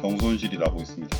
경손실이 나고 있습니다.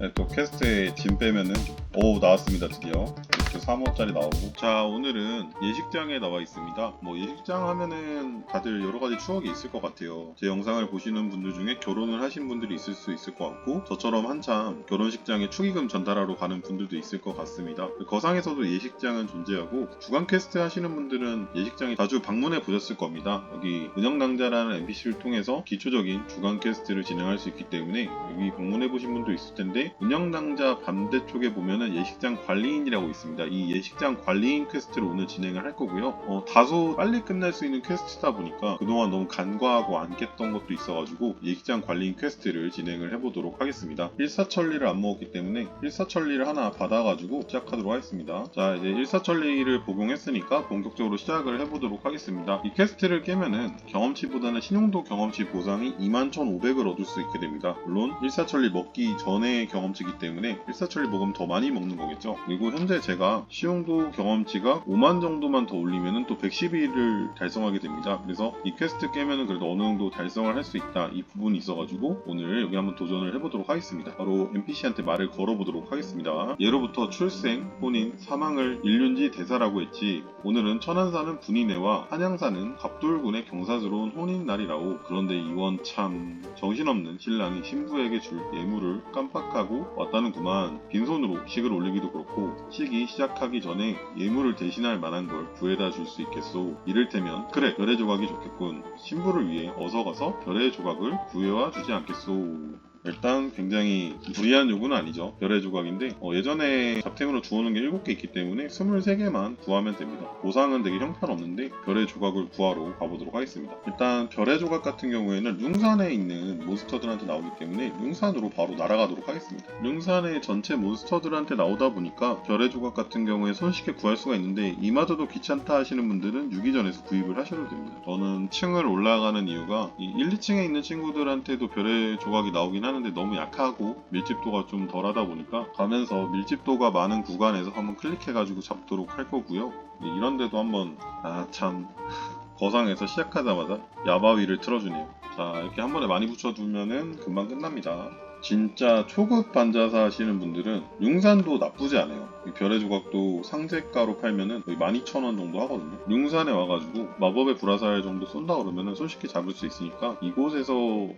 네, 또 퀘스트에 짐 빼면은 오 나왔습니다 드디어 3호짜리 나오고. 자 오늘은 예식장에 나와 있습니다. 뭐 예식장 하면은 다들 여러 가지 추억이 있을 것 같아요. 제 영상을 보시는 분들 중에 결혼을 하신 분들이 있을 수 있을 것 같고 저처럼 한참 결혼식장에 축의금 전달하러 가는 분들도 있을 것 같습니다. 거상에서도 예식장은 존재하고 주간 퀘스트 하시는 분들은 예식장에 자주 방문해 보셨을 겁니다. 여기 은영당자라는 NPC를 통해서 기초적인 주간 퀘스트를 진행할 수 있기 때문에 여기 방문해 보신 분도 있을 텐데 은영당자 반대쪽에 보면은 예식장 관리인이라고 있습니다. 이 예식장 관리인 퀘스트를 오늘 진행을 할 거고요. 어, 다소 빨리 끝날 수 있는 퀘스트다 보니까 그동안 너무 간과하고 안 깼던 것도 있어가지고 예식장 관리인 퀘스트를 진행을 해보도록 하겠습니다. 일사천리를 안 먹었기 때문에 일사천리를 하나 받아가지고 시작하도록 하겠습니다. 자 이제 일사천리를 복용했으니까 본격적으로 시작을 해보도록 하겠습니다. 이 퀘스트를 깨면은 경험치보다는 신용도 경험치 보상이 21,500을 얻을 수 있게 됩니다. 물론 일사천리 먹기 전에 경험치이기 때문에 일사천리 먹으면 더 많이 먹는 거겠죠. 그리고 현재 제가 시용도 경험치가 5만 정도만 더 올리면은 또 112를 달성하게 됩니다. 그래서 이 퀘스트 깨면은 그래도 어느 정도 달성을 할 수 있다 이 부분이 있어가지고 오늘 여기 한번 도전을 해보도록 하겠습니다. 바로 NPC한테 말을 걸어보도록 하겠습니다. 예로부터 출생, 혼인, 사망을 인륜지 대사라고 했지 오늘은 천안사는 분이네와 한양사는 갑돌군의 경사스러운 혼인 날이라고 그런데 이원 참 정신없는 신랑이 신부에게 줄 예물을 깜빡하고 왔다는구만 빈손으로 식을 올리기도 그렇고 식이 시작 하기 전에 예물을 대신할 만한 걸 구해다 줄 수 있겠소. 이를테면 그래 별의 조각이 좋겠군. 신부를 위해 어서 가서 별의 조각을 구해와 주지 않겠소 일단 굉장히 무리한 요구는 아니죠. 별의 조각인데 어, 예전에 잡템으로 주워놓은 게 7개 있기 때문에 23개만 구하면 됩니다. 보상은 되게 형편없는데 별의 조각을 구하러 가보도록 하겠습니다. 일단 별의 조각 같은 경우에는 융산에 있는 몬스터들한테 나오기 때문에 융산으로 바로 날아가도록 하겠습니다. 융산의 전체 몬스터들한테 나오다 보니까 별의 조각 같은 경우에 손쉽게 구할 수가 있는데 이마저도 귀찮다 하시는 분들은 유기전에서 구입을 하셔도 됩니다. 저는 층을 올라가는 이유가 이 1, 2층에 있는 친구들한테도 별의 조각이 나오긴 하는데 너무 약하고 밀집도가 좀 덜하다 보니까 가면서 밀집도가 많은 구간에서 한번 클릭해가지고 잡도록 할 거고요. 이런데도 한번 아 참 거상에서 시작하자마자 야바위를 틀어주네요. 자 이렇게 한 번에 많이 붙여두면은 금방 끝납니다. 진짜 초급 반자사 하시는 분들은 융산도 나쁘지 않아요. 이 별의 조각도 상대가로 팔면은 거의 12,000원 정도 하거든요. 융산에 와가지고 마법의 불화살 정도 쏜다 그러면은 손쉽게 잡을 수 있으니까 이곳에서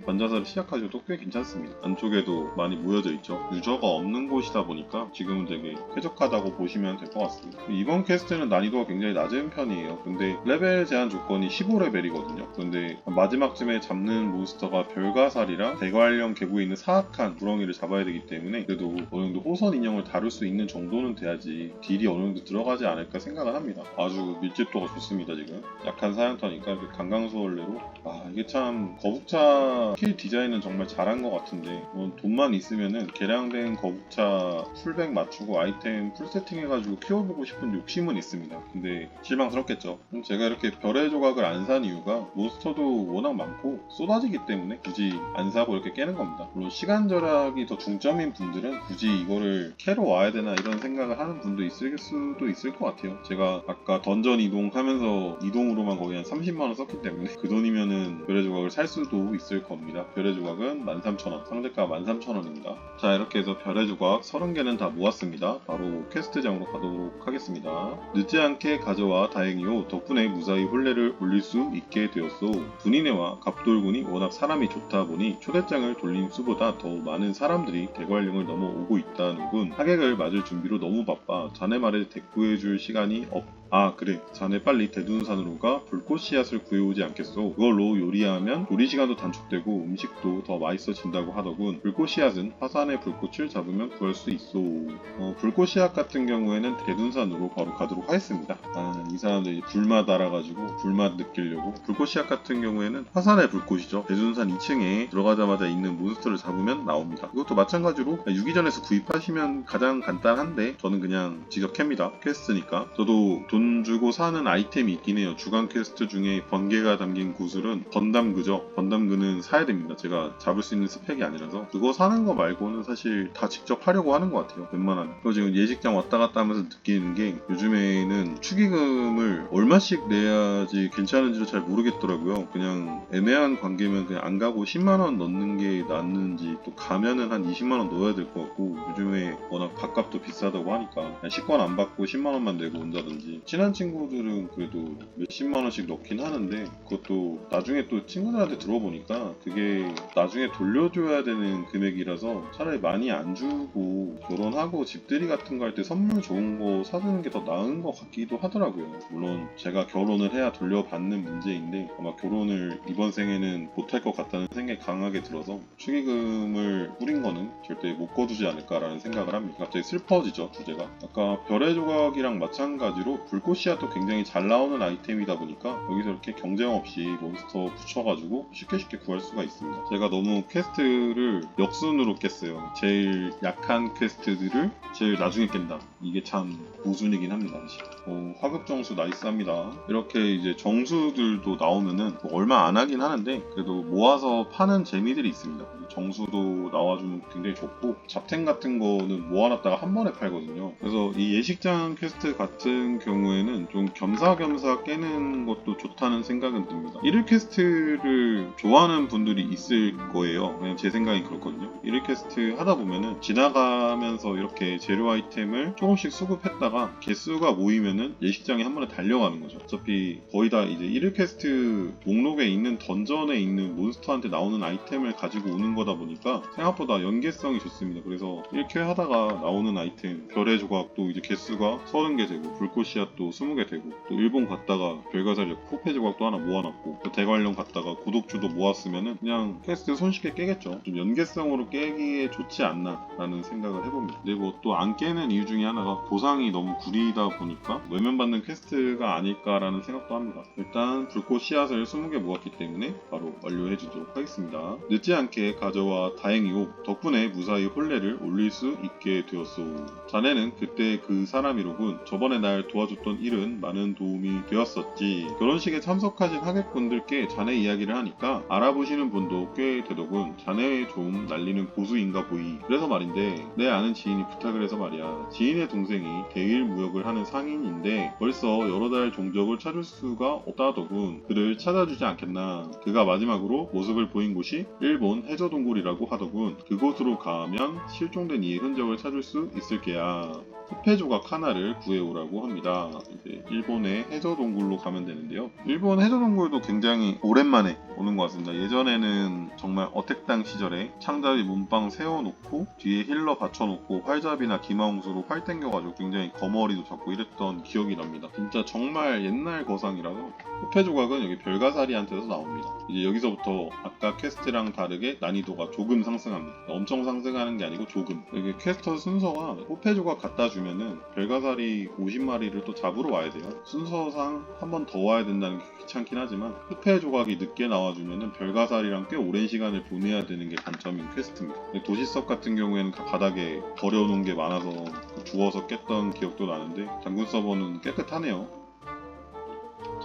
반자사를 시작하셔도 꽤 괜찮습니다. 안쪽에도 많이 모여져 있죠. 유저가 없는 곳이다 보니까 지금은 되게 쾌적하다고 보시면 될 것 같습니다. 이번 퀘스트는 난이도가 굉장히 낮은 편이에요. 근데 레벨 제한 조건이 15레벨이거든요. 근데 마지막쯤에 잡는 몬스터가 별가살이랑 대관령 계곡에 있는 사악 한 구렁이를 잡아야 되기 때문에 그래도 어느 정도 호선 인형을 다룰 수 있는 정도는 돼야지 딜이 어느 정도 들어가지 않을까 생각을 합니다. 아주 밀집도가 좋습니다 지금. 약한 사양터니까 강강수월래로 아 이게 참 거북차 킬 디자인은 정말 잘한 것 같은데 뭐 돈만 있으면은 개량된 거북차 풀백 맞추고 아이템 풀 세팅해가지고 키워보고 싶은 욕심은 있습니다. 근데 실망스럽겠죠. 제가 이렇게 별의 조각을 안 산 이유가 몬스터도 워낙 많고 쏟아지기 때문에 굳이 안 사고 이렇게 깨는 겁니다. 물론 시간 절약이 더 중점인 분들은 굳이 이거를 캐러 와야 되나 이런 생각을 하는 분도 있을 수도 있을 것 같아요. 제가 아까 던전 이동하면서 이동으로만 거의 한 30만원 썼기 때문에 그 돈이면은 별의 조각을 살 수도 있을 겁니다. 별의 조각은 13,000원, 상대가 13,000원입니다. 자 이렇게 해서 별의 조각 30개는 다 모았습니다. 바로 퀘스트장으로 가도록 하겠습니다. 늦지 않게 가져와 다행이요. 덕분에 무사히 혼례를 올릴 수 있게 되었소. 분이네와 갑돌군이 워낙 사람이 좋다 보니 초대장을 돌린 수보다 더 많은 사람들이 대관령을 넘어오고 있다는군. 하객을 맞을 준비로 너무 바빠. 자네 말에 대꾸해줄 시간이 없. 아 그래 자네 빨리 대둔산으로 가 불꽃 씨앗을 구해오지 않겠소 그걸로 요리하면 요리 시간도 단축되고 음식도 더 맛있어진다고 하더군 불꽃 씨앗은 화산의 불꽃을 잡으면 구할 수 있소 어, 불꽃 씨앗 같은 경우에는 대둔산으로 바로 가도록 하겠습니다 아 이 사람들이 불맛 알아가지고 불맛 느끼려고 불꽃 씨앗 같은 경우에는 화산의 불꽃이죠 대둔산 2층에 들어가자마자 있는 몬스터를 잡으면 나옵니다 이것도 마찬가지로 유기전에서 구입하시면 가장 간단한데 저는 그냥 직접 캡니다 퀘스트니까 저도 돈 주고 사는 아이템이 있긴 해요. 주간 퀘스트 중에 번개가 담긴 구슬은 번담그죠. 번담그는 사야 됩니다. 제가 잡을 수 있는 스펙이 아니라서 그거 사는 거 말고는 사실 다 직접 하려고 하는 것 같아요. 웬만하면. 그리고 지금 예식장 왔다 갔다 하면서 느끼는 게 요즘에는 축의금을 얼마씩 내야지 괜찮은지를 잘 모르겠더라고요. 그냥 애매한 관계면 그냥 안 가고 10만 원 넣는 게 낫는지 또 가면은 한 20만 원 넣어야 될 것 같고 요즘에 워낙 밥값도 비싸다고 하니까 그냥 식권 안 받고 10만 원만 내고 온다든지 친한 친구들은 그래도 몇십만 원씩 넣긴 하는데 그것도 나중에 또 친구들한테 들어보니까 그게 나중에 돌려줘야 되는 금액이라서 차라리 많이 안 주고 결혼하고 집들이 같은 거 할 때 선물 좋은 거 사주는 게 더 나은 것 같기도 하더라고요. 물론 제가 결혼을 해야 돌려받는 문제인데 아마 결혼을 이번 생에는 못할 것 같다는 생각이 강하게 들어서 축의금 을 뿌린 거는 절대 못 거두지 않을까라는 생각을 합니다. 갑자기 슬퍼지죠 주제가. 아까 별의 조각이랑 마찬가지로 불꽃씨앗도 굉장히 잘 나오는 아이템이다 보니까 여기서 이렇게 경쟁 없이 몬스터 붙여가지고 쉽게 쉽게 구할 수가 있습니다. 제가 너무 퀘스트를 역순으로 깼어요. 제일 약한 퀘스트들을 제일 나중에 깬다. 이게 참 모순이긴 합니다. 어, 화급 정수 나이스합니다. 이렇게 이제 정수들도 나오면은 뭐 얼마 안 하긴 하는데 그래도 모아서 파는 재미들이 있습니다. 정수도 나와주면 굉장히 좋고 잡템 같은 거는 모아놨다가 한 번에 팔거든요. 그래서 이 예식장 퀘스트 같은 경우에는 좀 겸사겸사 깨는 것도 좋다는 생각은 듭니다. 1일 퀘스트를 좋아하는 분들이 있을 거예요. 그냥 제 생각이 그렇거든요. 1일 퀘스트 하다 보면은 지나가면서 이렇게 재료 아이템을 조금씩 수급했다가 개수가 모이면은 예식장에 한 번에 달려가는 거죠. 어차피 거의 다 이제 1일 퀘스트 목록에 있는 던전에 있는 몬스터한테 나오는 아이템을 가지고 오는 거다 보니까 생각보다 연계성이 좋습니다. 그래서 1회 하다가 나오는 아이템 별의 조각도 이제 개수가 30개 되고 불꽃씨앗도 20개 되고 또 일본 갔다가 별가살 포페 조각도 하나 모아놨고 또 대관령 갔다가 고독주도 모았으면은 그냥 퀘스트 손쉽게 깨겠죠. 좀 연계성으로 깨기에 좋지 않나 라는 생각을 해봅니다. 그리고 또 안 깨는 이유 중에 하나가 보상이 너무 구리다 보니까 외면받는 퀘스트가 아닐까라는 생각도 합니다. 일단 불꽃 씨앗을 20개 모았기 때문에 바로 완료해 주도록 하겠습니다. 늦지 않게 가져와 다 행이오. 덕분에 무사히 혼례를 올릴 수 있게 되었소. 자네는 그때 그 사람이로군. 저번에 날 도와줬던 일은 많은 도움이 되었었지. 결혼식에 참석하신 하객분들께 자네 이야기를 하니까 알아보시는 분도 꽤 되더군. 자네 좀 날리는 고수인가 보이. 그래서 말인데 내 아는 지인이 부탁을 해서 말이야. 지인의 동생이 대일 무역을 하는 상인인데 벌써 여러 달 종적을 찾을 수가 없다더군. 그를 찾아주지 않겠나. 그가 마지막으로 모습을 보인 곳이 일본 해저동굴이라고 하 더군. 그곳으로 가면 실종된 이의 흔적을 찾을 수 있을 게야. 후페 조각 하나를 구해오라고 합니다. 이제 일본의 해저 동굴로 가면 되는데요. 일본 해저 동굴도 굉장히 오랜만에 오는 것 같습니다. 예전에는 정말 어택당 시절에 창자위 문방 세워놓고 뒤에 힐러 받쳐놓고 활잡이나 기마홍수로 활 땡겨가지고 굉장히 거머리도 잡고 이랬던 기억이 납니다. 진짜 정말 옛날 거상이라서 후페 조각은 여기 별가사리한테서 나옵니다. 이제 여기서부터 아까 퀘스트랑 다르게 난이도가 조금 상승합니다. 엄청 상승하는 게 아니고 조금. 이게 퀘스트 순서가 후페 조각 갖다 주 면은 별가사리 50마리를 또 잡으러 와야 돼요. 순서상 한 번 더 와야 된다는 게 귀찮긴 하지만 후페 조각이 늦게 나와주면은 별가사리랑 꽤 오랜 시간을 보내야 되는 게 단점인 퀘스트입니다. 근데 도시석 같은 경우에는 다 바닥에 버려놓은 게 많아서 그 주워서 깼던 기억도 나는데 장군 서버는 깨끗하네요.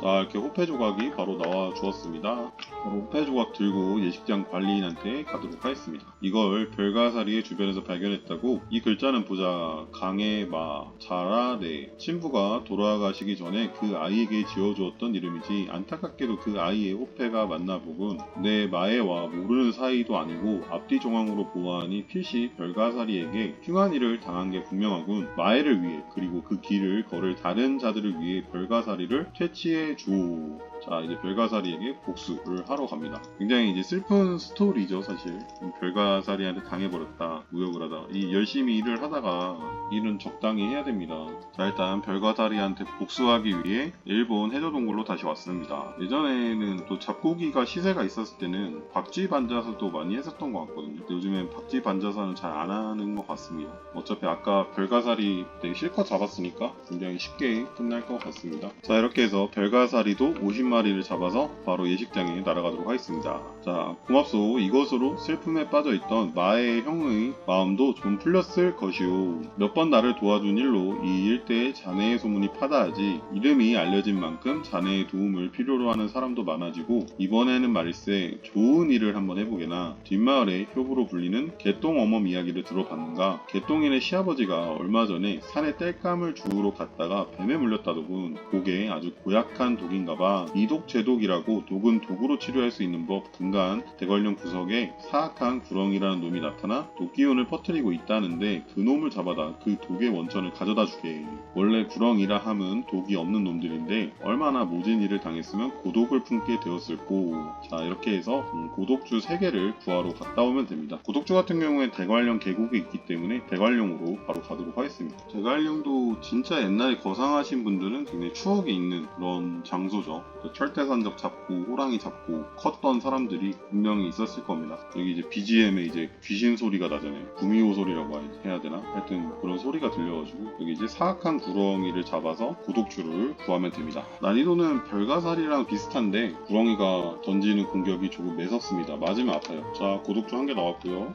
자 이렇게 호패 조각이 바로 나와 주었습니다. 바로 호패 조각 들고 예식장 관리인한테 가도록 하겠습니다. 이걸 별가사리의 주변에서 발견했다고 이 글자는 보자 강해마 자라네 친부가 돌아가시기 전에 그 아이에게 지어주었던 이름이지 안타깝게도 그 아이의 호패가 만나보군 내 마에와 모르는 사이도 아니고 앞뒤 정황으로 보아하니 필시 별가사리에게 흉한 일을 당한 게 분명하군 마에를 위해 그리고 그 길을 걸을 다른 자들을 위해 별가사리를 퇴치해 줘. 자 이제 별가사리에게 복수를 하러 갑니다. 굉장히 이제 슬픈 스토리죠 사실. 별가사리한테 당해버렸다 무역을 하다. 이 열심히 일을 하다가 일은 적당히 해야 됩니다. 자 일단 별가사리한테 복수하기 위해 일본 해저동굴로 다시 왔습니다. 예전에는 또 잡고기가 시세가 있었을 때는 박쥐 반자사도 많이 했었던 것 같거든요. 요즘엔 박쥐 반자사는 잘 안 하는 것 같습니다. 어차피 아까 별가사리 되게 실컷 잡았으니까 굉장히 쉽게 끝날 것 같습니다. 자 이렇게 해서 별가사리도 50 마리를 잡아서 바로 예식장에 날아가도록 하겠습니다. 자, 고맙소. 이것으로 슬픔에 빠져있던 마의 형의 마음도 좀 풀렸을 것이오. 몇 번 나를 도와준 일로 이 일대에 자네의 소문이 파다하지 이름이 알려진 만큼 자네의 도움을 필요로 하는 사람도 많아지고 이번에는 말일세 좋은 일을 한번 해보게나 뒷마을에 효부로 불리는 개똥 어멈 이야기를 들어봤는가 개똥인의 시아버지가 얼마 전에 산에 땔감을 주우러 갔다가 뱀에 물렸다더군 그게 아주 고약한 독인가봐 이 독제독이라고 독은 독으로 치료할 수 있는 법 등간 대관령 구석에 사악한 구렁이라는 놈이 나타나 독기운을 퍼뜨리고 있다는데 그 놈을 잡아다 그 독의 원천을 가져다 주게. 원래 구렁이라 함은 독이 없는 놈들인데 얼마나 모진 일을 당했으면 고독을 품게 되었을꼬. 자 이렇게 해서 음, 고독주 3개를 구하러 갔다 오면 됩니다. 고독주 같은 경우에 대관령 계곡이 있기 때문에 대관령으로 바로 가도록 하겠습니다. 대관령도 진짜 옛날에 거상하신 분들은 굉장히 추억이 있는 그런 장소죠 철대산적 잡고 호랑이 잡고 컸던 사람들이 분명히 있었을 겁니다 여기 이제 BGM에 이제 귀신 소리가 나잖아요 구미호 소리라고 해야 되나 하여튼 그런 소리가 들려가지고 여기 이제 사악한 구렁이를 잡아서 고독주를 구하면 됩니다. 난이도는 별가살이랑 비슷한데 구렁이가 던지는 공격이 조금 매섭습니다. 맞으면 아파요. 자 고독주 한 개 나왔고요.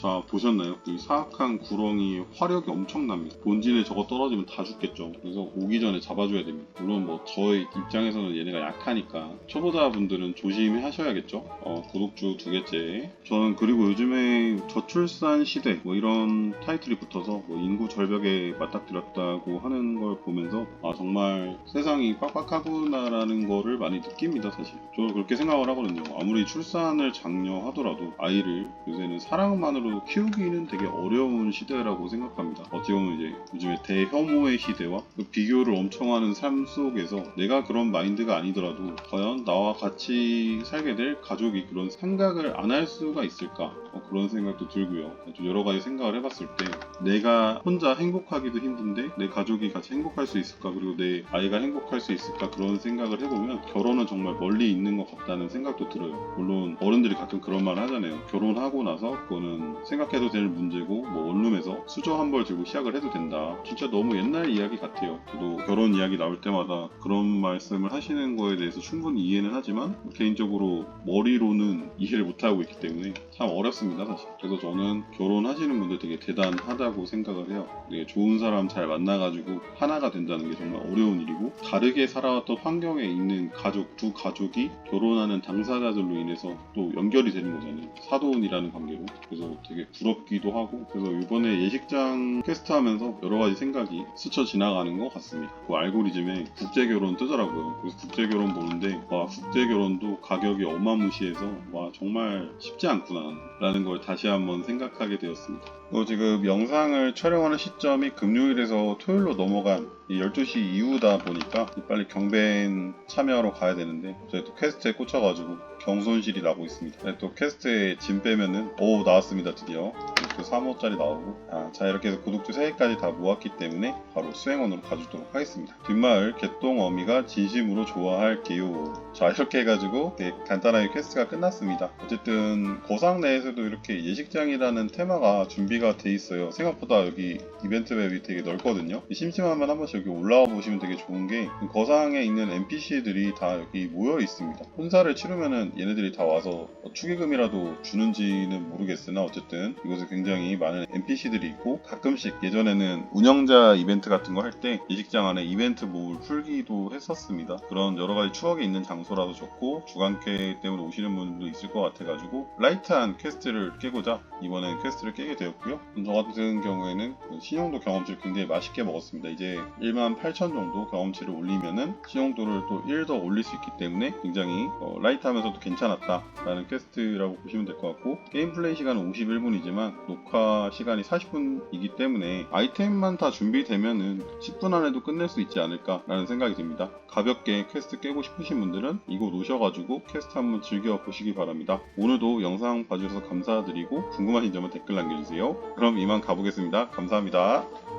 자 보셨나요? 이 사악한 구렁이의 화력이 엄청납니다. 본진에 저거 떨어지면 다 죽겠죠. 그래서 오기 전에 잡아줘야 됩니다. 물론 뭐 저의 입장에서는 얘네가 약하니까 초보자분들은 조심히 하셔야겠죠. 어, 구독주 두 개째. 저는 그리고 요즘에 저출산 시대 뭐 이런 타이틀이 붙어서 뭐 인구 절벽에 맞닥뜨렸다고 하는 걸 보면서 아 정말 세상이 빡빡하구나라는 거를 많이 느낍니다 사실. 저도 그렇게 생각을 하거든요. 아무리 출산을 장려하더라도 아이를 요새는 사랑만으로 키우기는 되게 어려운 시대라고 생각합니다. 어떻게 보면 이제 요즘에 대혐오의 시대와 그 비교를 엄청 하는 삶 속에서 내가 그런 마인드가 아니더라도 과연 나와 같이 살게 될 가족이 그런 생각을 안 할 수가 있을까? 어, 그런 생각도 들고요. 좀 여러 가지 생각을 해봤을 때 내가 혼자 행복하기도 힘든데 내 가족이 같이 행복할 수 있을까? 그리고 내 아이가 행복할 수 있을까? 그런 생각을 해보면 결혼은 정말 멀리 있는 것 같다는 생각도 들어요. 물론 어른들이 가끔 그런 말 하잖아요. 결혼하고 나서 그거는 생각해도 될 문제고 뭐 원룸 수저 한 벌 들고 시작을 해도 된다. 진짜 너무 옛날 이야기 같아요. 저도 결혼 이야기 나올 때마다 그런 말씀을 하시는 거에 대해서 충분히 이해는 하지만 개인적으로 머리로는 이해를 못하고 있기 때문에 참 어렵습니다 사실. 그래서 저는 결혼하시는 분들 되게 대단하다고 생각을 해요. 되게 좋은 사람 잘 만나가지고 하나가 된다는 게 정말 어려운 일이고 다르게 살아왔던 환경에 있는 가족 두 가족이 결혼하는 당사자들로 인해서 또 연결이 되는 거잖아요. 사돈이라는 관계로. 그래서 되게 부럽기도 하고 그래서 이번에 예식 장 퀘스트 하면서 여러 가지 생각이 스쳐 지나가는 것 같습니다. 그 알고리즘에 국제결혼 뜨더라고요. 그래서 국제결혼 보는데 와 국제결혼도 가격이 어마무시해서 와 정말 쉽지 않구나 라는 걸 다시 한번 생각하게 되었습니다. 또 지금 영상을 촬영하는 시점이 금요일에서 토요일로 넘어간 이 12시 이후다 보니까 빨리 경벤 참여하러 가야 되는데 저희 또 퀘스트에 꽂혀가지고 경손실이 나고 있습니다. 네, 또 퀘스트에 짐 빼면은 오 나왔습니다 드디어 그 3호짜리 나오고 아, 자 이렇게 해서 고독주 3개까지 다 모았기 때문에 바로 수행원으로 가주도록 하겠습니다. 뒷마을 개똥 어미가 진심으로 좋아할게요. 자 이렇게 해가지고 네, 간단하게 퀘스트가 끝났습니다. 어쨌든 거상 내에서도 이렇게 예식장이라는 테마가 준비가 돼 있어요. 생각보다 여기 이벤트 맵이 되게 넓거든요. 심심하면 한 번씩 여기 올라와 보시면 되게 좋은 게 거상에 있는 NPC들이 다 여기 모여 있습니다. 혼사를 치르면은 얘네들이 다 와서 뭐 축의금이라도 주는지는 모르겠으나 어쨌든 이곳에 굉장히 많은 NPC들이 있고 가끔씩 예전에는 운영자 이벤트 같은 거 할 때 예식장 안에 이벤트 몹을 풀기도 했었습니다. 그런 여러 가지 추억이 있는 장소라도 좋고 주간캐 때문에 오시는 분들도 있을 것 같아가지고 라이트한 퀘스트를 깨고자 이번엔 퀘스트를 깨게 되었고요. 저 같은 경우에는 그 신용도 경험치를 굉장히 맛있게 먹었습니다. 이제 1만 8천 정도 경험치를 올리면은 신용도를 또 1 더 올릴 수 있기 때문에 굉장히 어, 라이트하면서도 괜찮았다라는 퀘스트라고 보시면 될 것 같고 게임 플레이 시간은 51분이지만 녹화 시간이 40분이기 때문에 아이템만 다 준비되면은 10분 안에도 끝낼 수 있지 않을까라는 생각이 듭니다. 가볍게 퀘스트 깨고 싶으신 분들은 이곳 오셔가지고 퀘스트 한번 즐겨 보시기 바랍니다. 오늘도 영상 봐주셔서 감사드리고 궁금하신 점은 댓글 남겨주세요. 그럼 이만 가보겠습니다. 감사합니다.